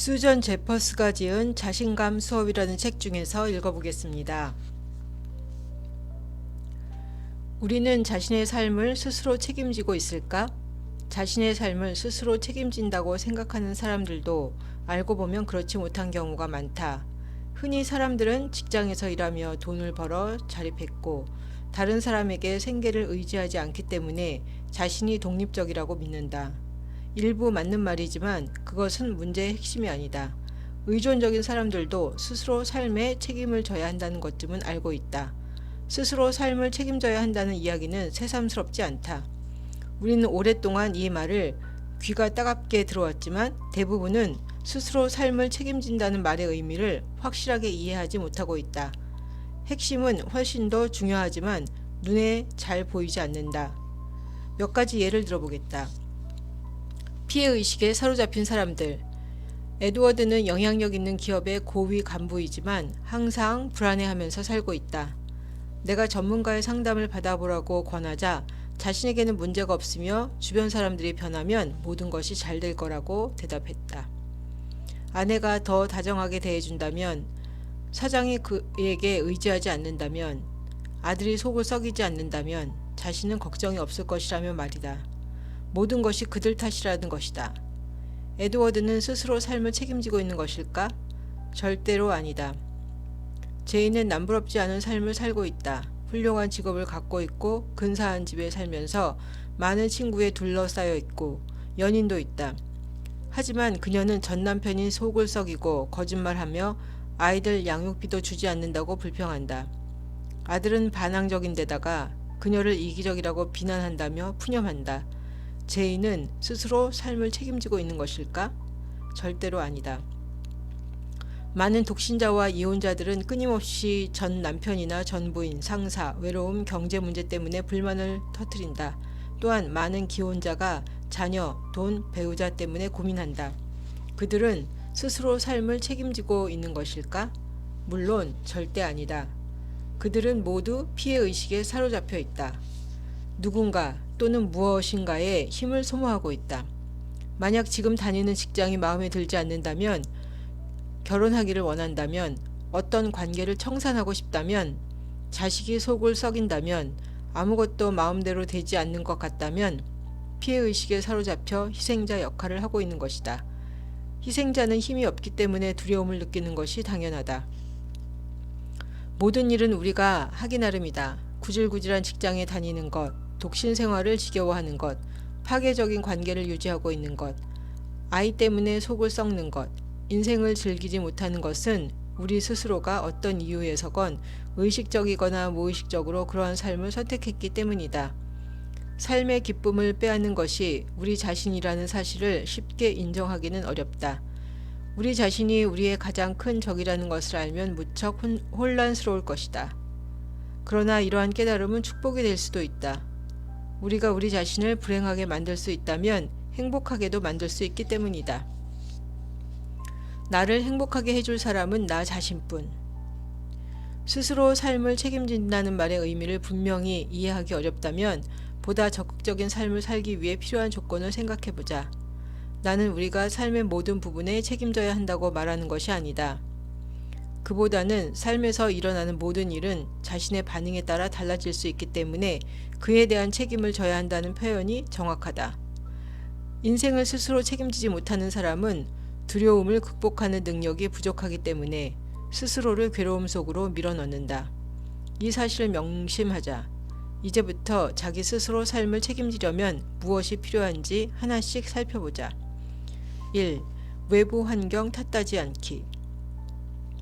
수전 제퍼스가 지은 자신감 수업이라는 책 중에서 읽어보겠습니다. 우리는 자신의 삶을 스스로 책임지고 있을까? 자신의 삶을 스스로 책임진다고 생각하는 사람들도 알고 보면 그렇지 못한 경우가 많다. 흔히 사람들은 직장에서 일하며 돈을 벌어 자립했고 다른 사람에게 생계를 의지하지 않기 때문에 자신이 독립적이라고 믿는다. 일부 맞는 말이지만 그것은 문제의 핵심이 아니다. 의존적인 사람들도 스스로 삶에 책임을 져야 한다는 것쯤은 알고 있다. 스스로 삶을 책임져야 한다는 이야기는 새삼스럽지 않다. 우리는 오랫동안 이 말을 귀가 따갑게 들어왔지만 대부분은 스스로 삶을 책임진다는 말의 의미를 확실하게 이해하지 못하고 있다. 핵심은 훨씬 더 중요하지만 눈에 잘 보이지 않는다. 몇 가지 예를 들어보겠다. 피해 의식에 사로잡힌 사람들. 에드워드는 영향력 있는 기업의 고위 간부이지만 항상 불안해하면서 살고 있다. 내가 전문가의 상담을 받아보라고 권하자 자신에게는 문제가 없으며 주변 사람들이 변하면 모든 것이 잘 될 거라고 대답했다. 아내가 더 다정하게 대해준다면, 사장이 그에게 의지하지 않는다면, 아들이 속을 썩이지 않는다면 자신은 걱정이 없을 것이라며 말이다. 모든 것이 그들 탓이라는 것이다. 에드워드는 스스로 삶을 책임지고 있는 것일까? 절대로 아니다. 제인은 남부럽지 않은 삶을 살고 있다. 훌륭한 직업을 갖고 있고 근사한 집에 살면서 많은 친구에 둘러싸여 있고 연인도 있다. 하지만 그녀는 전 남편이 속을 썩이고 거짓말하며 아이들 양육비도 주지 않는다고 불평한다. 아들은 반항적인 데다가 그녀를 이기적이라고 비난한다며 푸념한다. 제인은 스스로 삶을 책임지고 있는 것일까? 절대로 아니다. 많은 독신자와 이혼자들은 끊임없이 전 남편이나 전 부인, 상사, 외로움, 경제 문제 때문에 불만을 터뜨린다. 또한 많은 기혼자가 자녀, 돈, 배우자 때문에 고민한다. 그들은 스스로 삶을 책임지고 있는 것일까? 물론 절대 아니다. 그들은 모두 피해 의식에 사로잡혀 있다. 누군가 또는 무엇인가에 힘을 소모하고 있다. 만약 지금 다니는 직장이 마음에 들지 않는다면 결혼하기를 원한다면 어떤 관계를 청산하고 싶다면 자식이 속을 썩인다면 아무것도 마음대로 되지 않는 것 같다면 피해의식에 사로잡혀 희생자 역할을 하고 있는 것이다. 희생자는 힘이 없기 때문에 두려움을 느끼는 것이 당연하다. 모든 일은 우리가 하기 나름이다. 구질구질한 직장에 다니는 것, 독신 생활을 지겨워하는 것, 파괴적인 관계를 유지하고 있는 것, 아이 때문에 속을 썩는 것, 인생을 즐기지 못하는 것은 우리 스스로가 어떤 이유에서건 의식적이거나 무의식적으로 그러한 삶을 선택했기 때문이다. 삶의 기쁨을 빼앗는 것이 우리 자신이라는 사실을 쉽게 인정하기는 어렵다. 우리 자신이 우리의 가장 큰 적이라는 것을 알면 무척 혼, 혼란스러울 것이다. 그러나 이러한 깨달음은 축복이 될 수도 있다. 우리가 우리 자신을 불행하게 만들 수 있다면 행복하게도 만들 수 있기 때문이다. 나를 행복하게 해줄 사람은 나 자신뿐. 스스로 삶을 책임진다는 말의 의미를 분명히 이해하기 어렵다면 보다 적극적인 삶을 살기 위해 필요한 조건을 생각해 보자. 나는 우리가 삶의 모든 부분에 책임져야 한다고 말하는 것이 아니다. 그보다는 삶에서 일어나는 모든 일은 자신의 반응에 따라 달라질 수 있기 때문에 그에 대한 책임을 져야 한다는 표현이 정확하다. 인생을 스스로 책임지지 못하는 사람은 두려움을 극복하는 능력이 부족하기 때문에 스스로를 괴로움 속으로 밀어넣는다. 이 사실을 명심하자. 이제부터 자기 스스로 삶을 책임지려면 무엇이 필요한지 하나씩 살펴보자. 1. 외부 환경 탓하지 않기.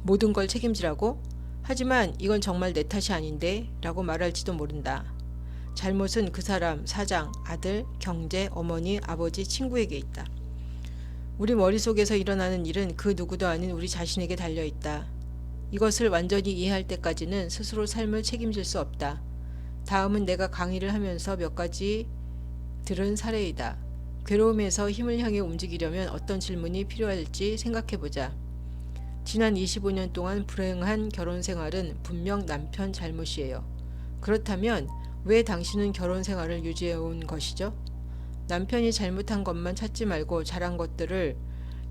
모든 걸 책임지라고? 하지만 이건 정말 내 탓이 아닌데 라고 말할지도 모른다. 잘못은 그 사람, 사장, 아들, 경제, 어머니, 아버지, 친구에게 있다. 우리 머릿속에서 일어나는 일은 그 누구도 아닌 우리 자신에게 달려 있다. 이것을 완전히 이해할 때까지는 스스로 삶을 책임질 수 없다. 다음은 내가 강의를 하면서 몇 가지 들은 사례이다. 괴로움에서 힘을 향해 움직이려면 어떤 질문이 필요할지 생각해 보자. 지난 25년 동안 불행한 결혼 생활은 분명 남편 잘못이에요. 그렇다면 왜 당신은 결혼 생활을 유지해 온 것이죠? 남편이 잘못한 것만 찾지 말고 잘한 것들을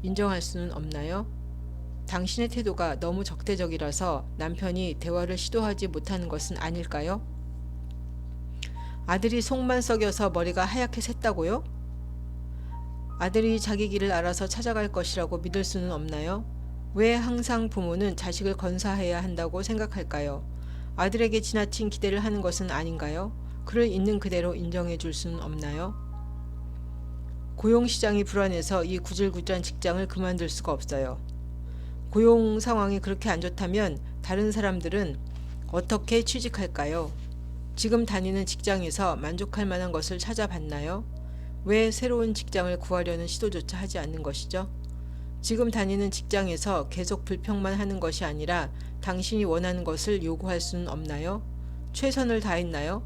인정할 수는 없나요? 당신의 태도가 너무 적대적이라서 남편이 대화를 시도하지 못하는 것은 아닐까요? 아들이 속만 썩여서 머리가 하얗게 샜다고요? 아들이 자기 길을 알아서 찾아갈 것이라고 믿을 수는 없나요? 왜 항상 부모는 자식을 건사해야 한다고 생각할까요? 아들에게 지나친 기대를 하는 것은 아닌가요? 그를 있는 그대로 인정해 줄 수는 없나요? 고용 시장이 불안해서 이 구질구질한 직장을 그만둘 수가 없어요. 고용 상황이 그렇게 안 좋다면 다른 사람들은 어떻게 취직할까요? 지금 다니는 직장에서 만족할 만한 것을 찾아봤나요? 왜 새로운 직장을 구하려는 시도조차 하지 않는 것이죠? 지금 다니는 직장에서 계속 불평만 하는 것이 아니라 당신이 원하는 것을 요구할 수는 없나요? 최선을 다했나요?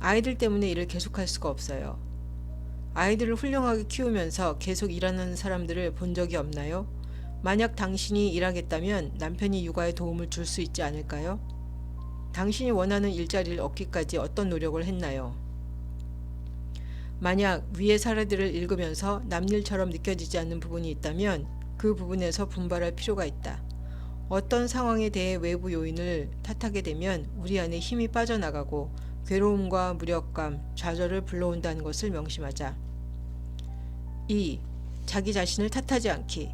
아이들 때문에 일을 계속할 수가 없어요. 아이들을 훌륭하게 키우면서 계속 일하는 사람들을 본 적이 없나요? 만약 당신이 일하겠다면 남편이 육아에 도움을 줄 수 있지 않을까요? 당신이 원하는 일자리를 얻기까지 어떤 노력을 했나요? 만약 위의 사례들을 읽으면서 남일처럼 느껴지지 않는 부분이 있다면 그 부분에서 분발할 필요가 있다. 어떤 상황에 대해 외부 요인을 탓하게 되면 우리 안에 힘이 빠져나가고 괴로움과 무력감, 좌절을 불러온다는 것을 명심하자. 2. 자기 자신을 탓하지 않기.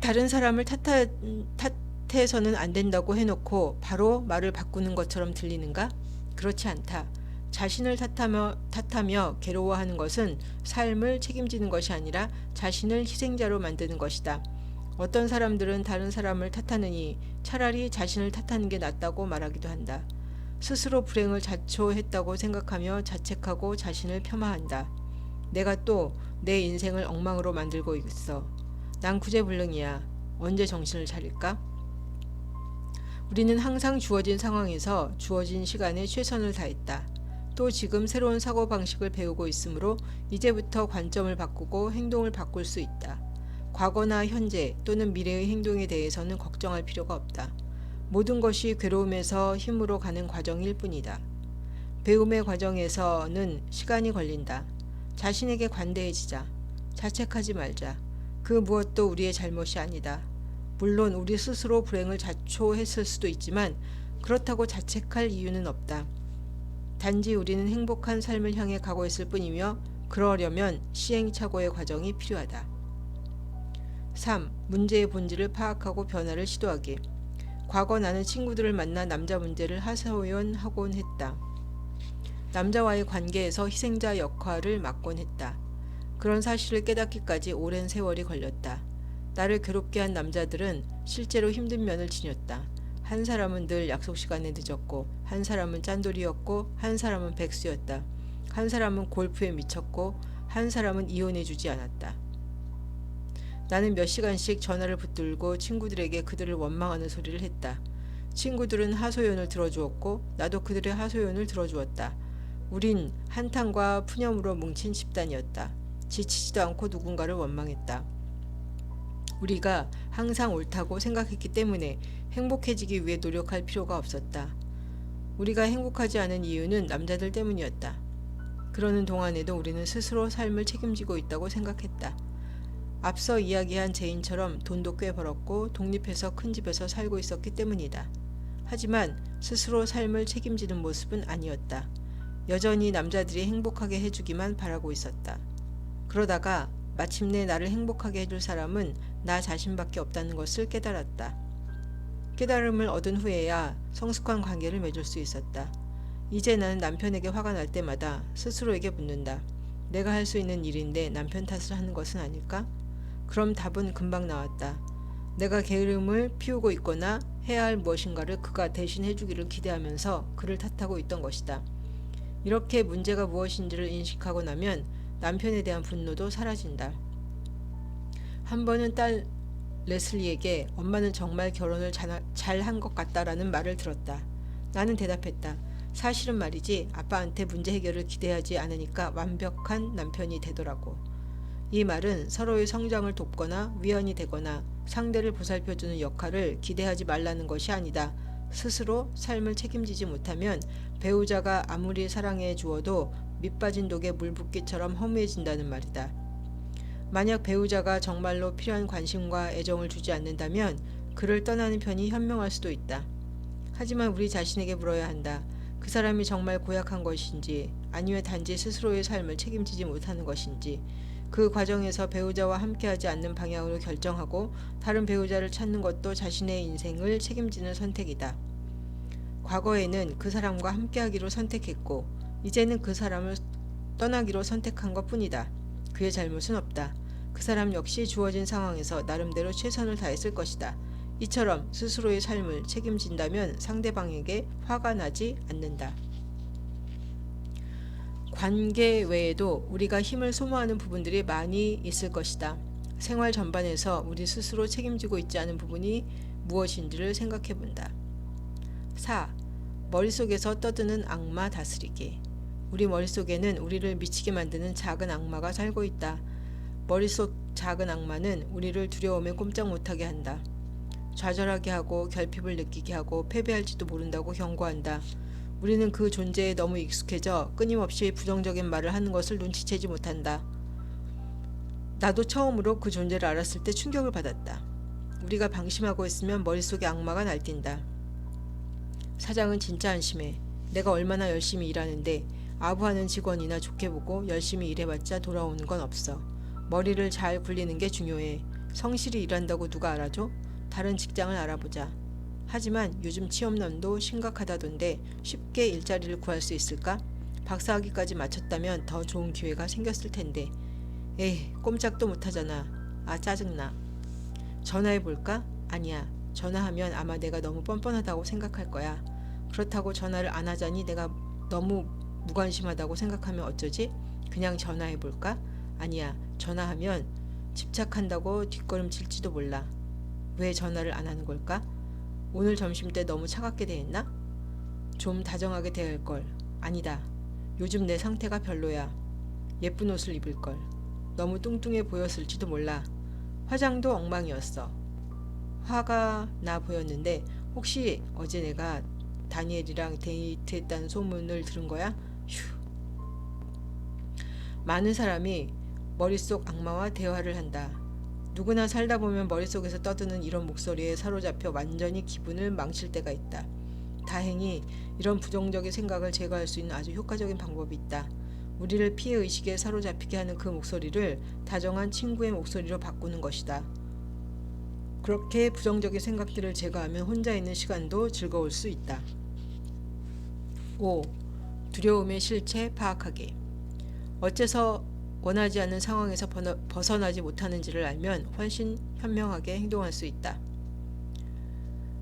다른 사람을 탓하, 탓해서는 안 된다고 해놓고 바로 말을 바꾸는 것처럼 들리는가? 그렇지 않다. 자신을 탓하며, 탓하며 괴로워하는 것은 삶을 책임지는 것이 아니라 자신을 희생자로 만드는 것이다. 어떤 사람들은 다른 사람을 탓하느니 차라리 자신을 탓하는 게 낫다고 말하기도 한다. 스스로 불행을 자초했다고 생각하며 자책하고 자신을 폄하한다. 내가 또 내 인생을 엉망으로 만들고 있어. 난 구제불능이야. 언제 정신을 차릴까? 우리는 항상 주어진 상황에서 주어진 시간에 최선을 다했다. 또 지금 새로운 사고 방식을 배우고 있으므로 이제부터 관점을 바꾸고 행동을 바꿀 수 있다. 과거나 현재 또는 미래의 행동에 대해서는 걱정할 필요가 없다. 모든 것이 괴로움에서 힘으로 가는 과정일 뿐이다. 배움의 과정에서는 시간이 걸린다. 자신에게 관대해지자. 자책하지 말자. 그 무엇도 우리의 잘못이 아니다. 물론 우리 스스로 불행을 자초했을 수도 있지만 그렇다고 자책할 이유는 없다. 단지 우리는 행복한 삶을 향해 가고 있을 뿐이며 그러려면 시행착오의 과정이 필요하다. 3. 문제의 본질을 파악하고 변화를 시도하기. 과거 나는 친구들을 만나 남자 문제를 하소연하곤 했다. 남자와의 관계에서 희생자 역할을 맡곤 했다. 그런 사실을 깨닫기까지 오랜 세월이 걸렸다. 나를 괴롭게 한 남자들은 실제로 힘든 면을 지녔다. 한 사람은 늘 약속 시간에 늦었고, 한 사람은 짠돌이였고, 한 사람은 백수였다. 한 사람은 골프에 미쳤고, 한 사람은 이혼해주지 않았다. 나는 몇 시간씩 전화를 붙들고 친구들에게 그들을 원망하는 소리를 했다. 친구들은 하소연을 들어주었고, 나도 그들의 하소연을 들어주었다. 우린 한탄과 푸념으로 뭉친 집단이었다. 지치지도 않고 누군가를 원망했다. 우리가 항상 옳다고 생각했기 때문에 행복해지기 위해 노력할 필요가 없었다. 우리가 행복하지 않은 이유는 남자들 때문이었다. 그러는 동안에도 우리는 스스로 삶을 책임지고 있다고 생각했다. 앞서 이야기한 제인처럼 돈도 꽤 벌었고 독립해서 큰 집에서 살고 있었기 때문이다. 하지만 스스로 삶을 책임지는 모습은 아니었다. 여전히 남자들이 행복하게 해주기만 바라고 있었다. 그러다가 마침내 나를 행복하게 해줄 사람은 나 자신밖에 없다는 것을 깨달았다. 깨달음을 얻은 후에야 성숙한 관계를 맺을 수 있었다. 이제 나는 남편에게 화가 날 때마다 스스로에게 묻는다. 내가 할 수 있는 일인데 남편 탓을 하는 것은 아닐까? 그럼 답은 금방 나왔다. 내가 게으름을 피우고 있거나 해야 할 무엇인가를 그가 대신 해주기를 기대하면서 그를 탓하고 있던 것이다. 이렇게 문제가 무엇인지를 인식하고 나면 남편에 대한 분노도 사라진다. 한 번은 딸 레슬리에게 엄마는 정말 결혼을 잘 한 것 같다라는 말을 들었다. 나는 대답했다. 사실은 말이지 아빠한테 문제 해결을 기대하지 않으니까 완벽한 남편이 되더라고. 이 말은 서로의 성장을 돕거나 위안이 되거나 상대를 보살펴주는 역할을 기대하지 말라는 것이 아니다. 스스로 삶을 책임지지 못하면 배우자가 아무리 사랑해 주어도 밑빠진 독에 물 붓기처럼 허무해진다는 말이다. 만약 배우자가 정말로 필요한 관심과 애정을 주지 않는다면 그를 떠나는 편이 현명할 수도 있다. 하지만 우리 자신에게 물어야 한다. 그 사람이 정말 고약한 것인지 아니면 단지 스스로의 삶을 책임지지 못하는 것인지 그 과정에서 배우자와 함께하지 않는 방향으로 결정하고 다른 배우자를 찾는 것도 자신의 인생을 책임지는 선택이다. 과거에는 그 사람과 함께하기로 선택했고 이제는 그 사람을 떠나기로 선택한 것 뿐이다. 그의 잘못은 없다. 그 사람 역시 주어진 상황에서 나름대로 최선을 다했을 것이다. 이처럼 스스로의 삶을 책임진다면 상대방에게 화가 나지 않는다. 관계 외에도 우리가 힘을 소모하는 부분들이 많이 있을 것이다. 생활 전반에서 우리 스스로 책임지고 있지 않은 부분이 무엇인지를 생각해 본다. 4. 머릿속에서 떠드는 악마 다스리기. 우리 머릿속에는 우리를 미치게 만드는 작은 악마가 살고 있다. 머릿속 작은 악마는 우리를 두려움에 꼼짝 못하게 한다. 좌절하게 하고 결핍을 느끼게 하고 패배할지도 모른다고 경고한다. 우리는 그 존재에 너무 익숙해져 끊임없이 부정적인 말을 하는 것을 눈치채지 못한다. 나도 처음으로 그 존재를 알았을 때 충격을 받았다. 우리가 방심하고 있으면 머릿속에 악마가 날뛴다. 사장은 진짜 안심해. 내가 얼마나 열심히 일하는데 아부하는 직원이나 좋게 보고 열심히 일해봤자 돌아오는 건 없어. 머리를 잘 굴리는 게 중요해. 성실히 일한다고 누가 알아줘? 다른 직장을 알아보자. 하지만 요즘 취업난도 심각하다던데 쉽게 일자리를 구할 수 있을까? 박사학위까지 마쳤다면 더 좋은 기회가 생겼을 텐데. 에이, 꼼짝도 못하잖아. 아, 짜증나. 전화해볼까? 아니야. 전화하면 아마 내가 너무 뻔뻔하다고 생각할 거야. 그렇다고 전화를 안 하자니 내가 너무 무관심하다고 생각하면 어쩌지? 그냥 전화해 볼까? 아니야. 전화하면 집착한다고 뒷걸음칠지도 몰라. 왜 전화를 안 하는 걸까? 오늘 점심 때 너무 차갑게 대했나? 좀 다정하게 대할 걸. 아니다. 요즘 내 상태가 별로야. 예쁜 옷을 입을 걸. 너무 뚱뚱해 보였을지도 몰라. 화장도 엉망이었어. 화가 나 보였는데 혹시 어제 내가 다니엘이랑 데이트했다는 소문을 들은 거야? 휴. 많은 사람이 머릿속 악마와 대화를 한다. 누구나 살다 보면 머릿속에서 떠드는 이런 목소리에 사로잡혀 완전히 기분을 망칠 때가 있다. 다행히 이런 부정적인 생각을 제거할 수 있는 아주 효과적인 방법이 있다. 우리를 피해 의식에 사로잡히게 하는 그 목소리를 다정한 친구의 목소리로 바꾸는 것이다. 그렇게 부정적인 생각들을 제거하면 혼자 있는 시간도 즐거울 수 있다. 5. 두려움의 실체 파악하기. 어째서 원하지 않는 상황에서 벗어나지 못하는지를 알면 훨씬 현명하게 행동할 수 있다.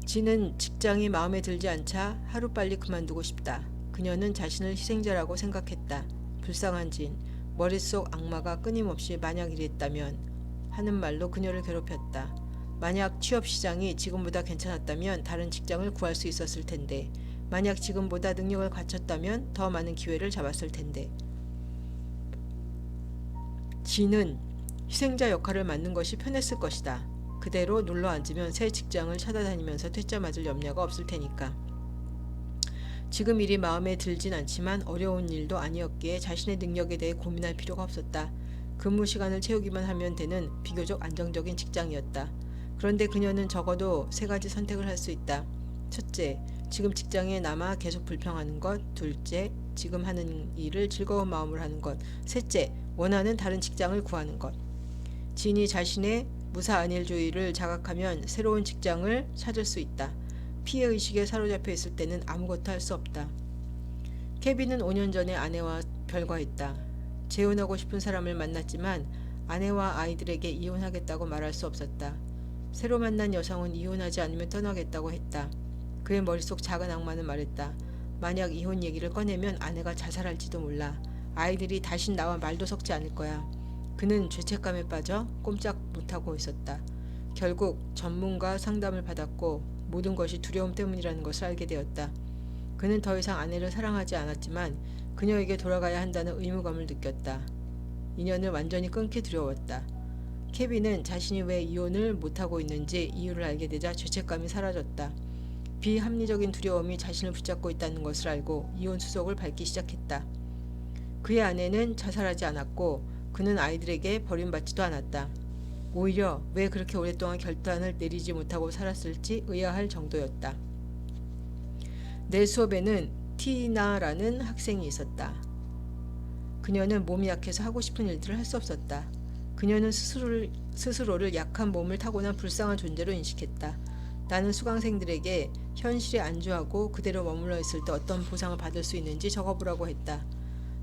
지는 직장이 마음에 들지 않자 하루빨리 그만두고 싶다. 그녀는 자신을 희생자라고 생각했다. 불쌍한 진, 머릿속 악마가 끊임없이 만약 이랬다면 하는 말로 그녀를 괴롭혔다. 만약 취업 시장이 지금보다 괜찮았다면 다른 직장을 구할 수 있었을 텐데, 만약 지금보다 능력을 갖췄다면 더 많은 기회를 잡았을 텐데, 지는 희생자 역할을 맡는 것이 편했을 것이다. 그대로 눌러 앉으면 새 직장을 찾아다니면서 퇴짜 맞을 염려가 없을 테니까. 지금 일이 마음에 들진 않지만 어려운 일도 아니었기에 자신의 능력에 대해 고민할 필요가 없었다. 근무 시간을 채우기만 하면 되는 비교적 안정적인 직장이었다. 그런데 그녀는 적어도 세 가지 선택을 할 수 있다. 첫째, 지금 직장에 남아 계속 불평하는 것. 둘째, 지금 하는 일을 즐거운 마음으로 하는 것. 셋째, 원하는 다른 직장을 구하는 것. 진이 자신의 무사 안일주의를 자각하면 새로운 직장을 찾을 수 있다. 피해 의식에 사로잡혀 있을 때는 아무것도 할 수 없다. 케빈은 5년 전에 아내와 별거했다. 재혼하고 싶은 사람을 만났지만 아내와 아이들에게 이혼하겠다고 말할 수 없었다. 새로 만난 여성은 이혼하지 않으면 떠나겠다고 했다. 그의 머릿속 작은 악마는 말했다. 만약 이혼 얘기를 꺼내면 아내가 자살할지도 몰라. 아이들이 다신 나와 말도 섞지 않을 거야. 그는 죄책감에 빠져 꼼짝 못하고 있었다. 결국 전문가 상담을 받았고 모든 것이 두려움 때문이라는 것을 알게 되었다. 그는 더 이상 아내를 사랑하지 않았지만 그녀에게 돌아가야 한다는 의무감을 느꼈다. 인연을 완전히 끊기 두려웠다. 케빈은 자신이 왜 이혼을 못하고 있는지 이유를 알게 되자 죄책감이 사라졌다. 비합리적인 두려움이 자신을 붙잡고 있다는 것을 알고 이혼 수속을 밟기 시작했다. 그의 아내는 자살하지 않았고 그는 아이들에게 버림받지도 않았다. 오히려 왜 그렇게 오랫동안 결단을 내리지 못하고 살았을지 의아할 정도였다. 내 수업에는 티나라는 학생이 있었다. 그녀는 몸이 약해서 하고 싶은 일들을 할 수 없었다. 그녀는 스스로를, 스스로를 약한 몸을 타고난 불쌍한 존재로 인식했다. 나는 수강생들에게 현실에 안주하고 그대로 머물러 있을 때 어떤 보상을 받을 수 있는지 적어보라고 했다.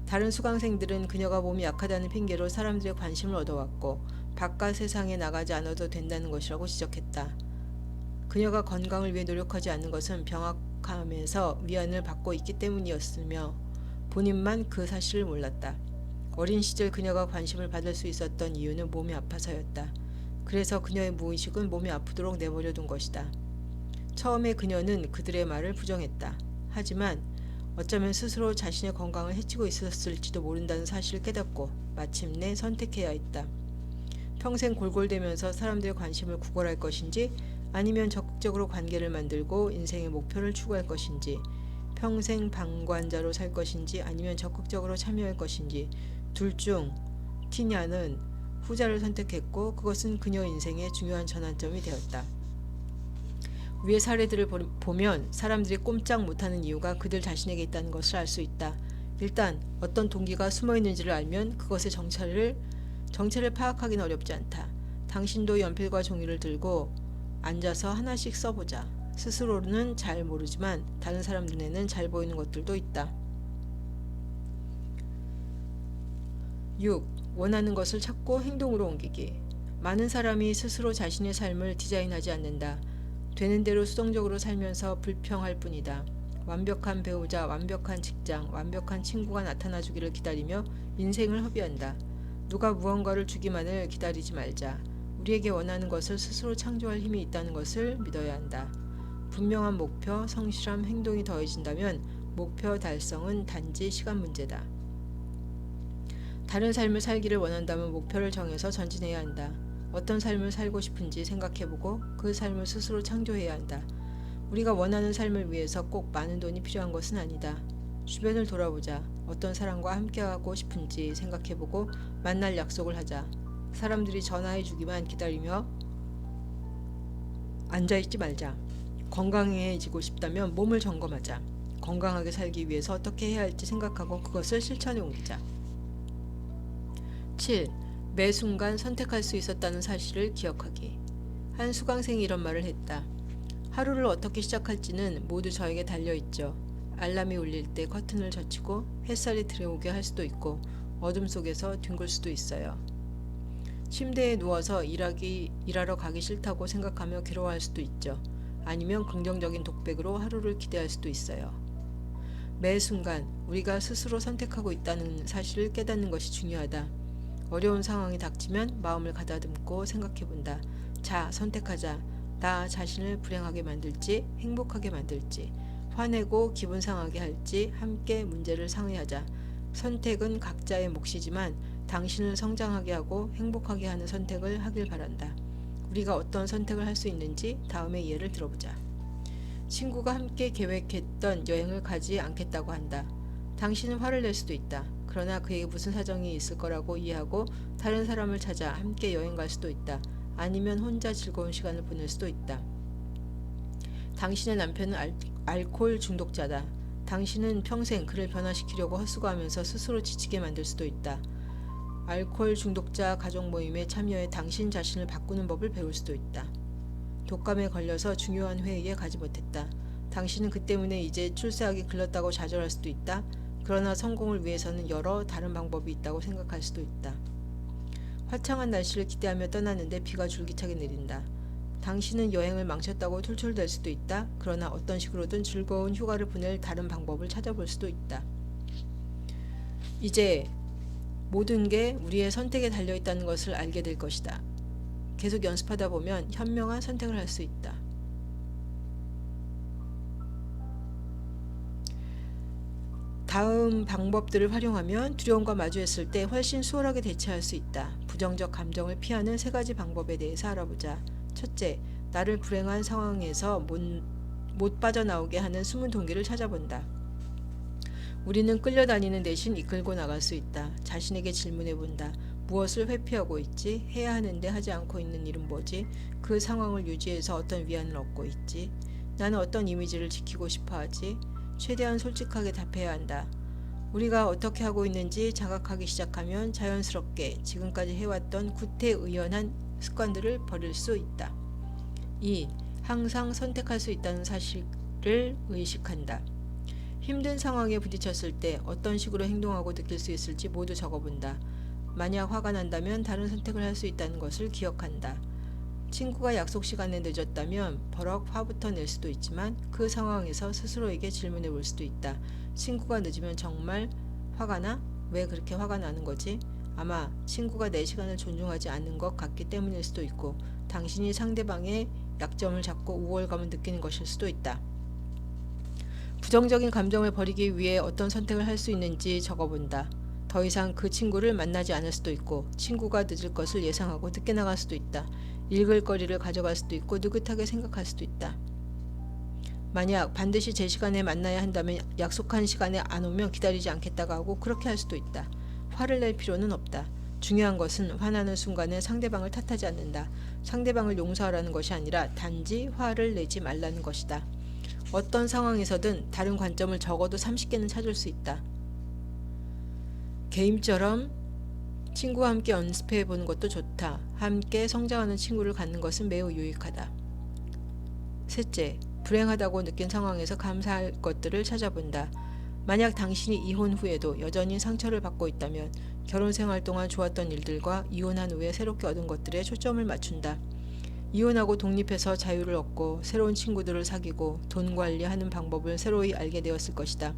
다른 수강생들은 그녀가 몸이 약하다는 핑계로 사람들의 관심을 얻어왔고 바깥 세상에 나가지 않아도 된다는 것이라고 지적했다. 그녀가 건강을 위해 노력하지 않는 것은 병약함에서 위안을 받고 있기 때문이었으며 본인만 그 사실을 몰랐다. 어린 시절 그녀가 관심을 받을 수 있었던 이유는 몸이 아파서였다. 그래서 그녀의 무의식은 몸이 아프도록 내버려 둔 것이다. 처음에 그녀는 그들의 말을 부정했다. 하지만 어쩌면 스스로 자신의 건강을 해치고 있었을지도 모른다는 사실을 깨닫고 마침내 선택해야 했다. 평생 골골대면서 사람들의 관심을 구걸할 것인지 아니면 적극적으로 관계를 만들고 인생의 목표를 추구할 것인지 평생 방관자로 살 것인지 아니면 적극적으로 참여할 것인지 둘 중 티냐는 후자를 선택했고 그것은 그녀 인생의 중요한 전환점이 되었다. 위의 사례들을 보- 보면 사람들이 꼼짝 못하는 이유가 그들 자신에게 있다는 것을 알 수 있다. 일단 어떤 동기가 숨어 있는지를 알면 그것의 정체를 정체를 파악하기는 어렵지 않다. 당신도 연필과 종이를 들고 앉아서 하나씩 써보자. 스스로는 잘 모르지만 다른 사람 눈에는 잘 보이는 것들도 있다. 6. 원하는 것을 찾고 행동으로 옮기기. 많은 사람이 스스로 자신의 삶을 디자인하지 않는다. 되는 대로 수동적으로 살면서 불평할 뿐이다. 완벽한 배우자, 완벽한 직장, 완벽한 친구가 나타나 주기를 기다리며 인생을 허비한다. 누가 무언가를 주기만을 기다리지 말자. 우리에게 원하는 것을 스스로 창조할 힘이 있다는 것을 믿어야 한다. 분명한 목표, 성실함, 행동이 더해진다면 목표 달성은 단지 시간 문제다. 다른 삶을 살기를 원한다면 목표를 정해서 전진해야 한다. 어떤 삶을 살고 싶은지 생각해보고 그 삶을 스스로 창조해야 한다. 우리가 원하는 삶을 위해서 꼭 많은 돈이 필요한 것은 아니다. 주변을 돌아보자. 어떤 사람과 함께하고 싶은지 생각해보고 만날 약속을 하자. 사람들이 전화해주기만 기다리며 앉아있지 말자. 건강해지고 싶다면 몸을 점검하자. 건강하게 살기 위해서 어떻게 해야 할지 생각하고 그것을 실천에 옮기자. 7. 매 순간 선택할 수 있었다는 사실을 기억하기. 한 수강생이 이런 말을 했다. 하루를 어떻게 시작할지는 모두 저에게 달려있죠. 알람이 울릴 때 커튼을 젖히고 햇살이 들어오게 할 수도 있고 어둠 속에서 뒹굴 수도 있어요. 침대에 누워서 일하기, 일하러 가기 싫다고 생각하며 괴로워할 수도 있죠. 아니면 긍정적인 독백으로 하루를 기대할 수도 있어요. 매 순간 우리가 스스로 선택하고 있다는 사실을 깨닫는 것이 중요하다. 어려운 상황이 닥치면 마음을 가다듬고 생각해본다. 자, 선택하자. 나 자신을 불행하게 만들지, 행복하게 만들지, 화내고 기분 상하게 할지 함께 문제를 상의하자. 선택은 각자의 몫이지만 당신을 성장하게 하고 행복하게 하는 선택을 하길 바란다. 우리가 어떤 선택을 할 수 있는지 다음의 예를 들어보자. 친구가 함께 계획했던 여행을 가지 않겠다고 한다. 당신은 화를 낼 수도 있다. 그러나 그에게 무슨 사정이 있을 거라고 이해하고 다른 사람을 찾아 함께 여행 갈 수도 있다. 아니면 혼자 즐거운 시간을 보낼 수도 있다. 당신의 남편은 알, 알코올 중독자다. 당신은 평생 그를 변화시키려고 헛수고하면서 스스로 지치게 만들 수도 있다. 알코올 중독자 가족 모임에 참여해 당신 자신을 바꾸는 법을 배울 수도 있다. 독감에 걸려서 중요한 회의에 가지 못했다. 당신은 그 때문에 이제 출세하기 글렀다고 좌절할 수도 있다. 그러나 성공을 위해서는 여러 다른 방법이 있다고 생각할 수도 있다. 화창한 날씨를 기대하며 떠났는데 비가 줄기차게 내린다. 당신은 여행을 망쳤다고 툴툴댈 수도 있다. 그러나 어떤 식으로든 즐거운 휴가를 보낼 다른 방법을 찾아볼 수도 있다. 이제 모든 게 우리의 선택에 달려 있다는 것을 알게 될 것이다. 계속 연습하다 보면 현명한 선택을 할 수 있다. 다음 방법들을 활용하면 두려움과 마주했을 때 훨씬 수월하게 대처할 수 있다. 부정적 감정을 피하는 세 가지 방법에 대해서 알아보자. 첫째, 나를 불행한 상황에서 못, 못 빠져나오게 하는 숨은 동기를 찾아본다. 우리는 끌려다니는 대신 이끌고 나갈 수 있다. 자신에게 질문해 본다. 무엇을 회피하고 있지? 해야 하는데 하지 않고 있는 일은 뭐지? 그 상황을 유지해서 어떤 위안을 얻고 있지? 나는 어떤 이미지를 지키고 싶어 하지? 최대한 솔직하게 답해야 한다. 우리가 어떻게 하고 있는지 자각하기 시작하면 자연스럽게 지금까지 해왔던 구태의연한 습관들을 버릴 수 있다. 2. 항상 선택할 수 있다는 사실을 의식한다. 힘든 상황에 부딪혔을 때 어떤 식으로 행동하고 느낄 수 있을지 모두 적어본다. 만약 화가 난다면 다른 선택을 할 수 있다는 것을 기억한다. 친구가 약속 시간에 늦었다면 버럭 화부터 낼 수도 있지만 그 상황에서 스스로에게 질문해 볼 수도 있다. 친구가 늦으면 정말 화가 나? 왜 그렇게 화가 나는 거지? 아마 친구가 내 시간을 존중하지 않는 것 같기 때문일 수도 있고 당신이 상대방의 약점을 잡고 우월감을 느끼는 것일 수도 있다. 부정적인 감정을 버리기 위해 어떤 선택을 할 수 있는지 적어본다. 더 이상 그 친구를 만나지 않을 수도 있고 친구가 늦을 것을 예상하고 늦게 나갈 수도 있다. 읽을 거리를 가져갈 수도 있고 느긋하게 생각할 수도 있다. 만약 반드시 제 시간에 만나야 한다면 약속한 시간에 안 오면 기다리지 않겠다고 하고 그렇게 할 수도 있다. 화를 낼 필요는 없다. 중요한 것은 화나는 순간에 상대방을 탓하지 않는다. 상대방을 용서하라는 것이 아니라 단지 화를 내지 말라는 것이다. 어떤 상황에서든 다른 관점을 적어도 30개는 찾을 수 있다. 게임처럼 친구와 함께 연습해 보는 것도 좋다. 함께 성장하는 친구를 갖는 것은 매우 유익하다. 셋째, 불행하다고 느낀 상황에서 감사할 것들을 찾아본다. 만약 당신이 이혼 후에도 여전히 상처를 받고 있다면 결혼 생활 동안 좋았던 일들과 이혼한 후에 새롭게 얻은 것들에 초점을 맞춘다. 이혼하고 독립해서 자유를 얻고 새로운 친구들을 사귀고 돈 관리하는 방법을 새로이 알게 되었을 것이다.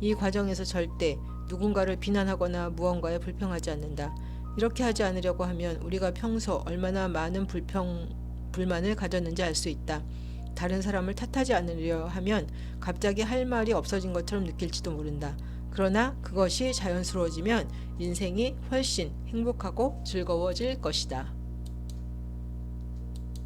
이 과정에서 절대 누군가를 비난하거나 무언가에 불평하지 않는다. 이렇게 하지 않으려고 하면 우리가 평소 얼마나 많은 불평, 불만을 가졌는지 알 수 있다. 다른 사람을 탓하지 않으려 하면 갑자기 할 말이 없어진 것처럼 느낄지도 모른다. 그러나 그것이 자연스러워지면 인생이 훨씬 행복하고 즐거워질 것이다.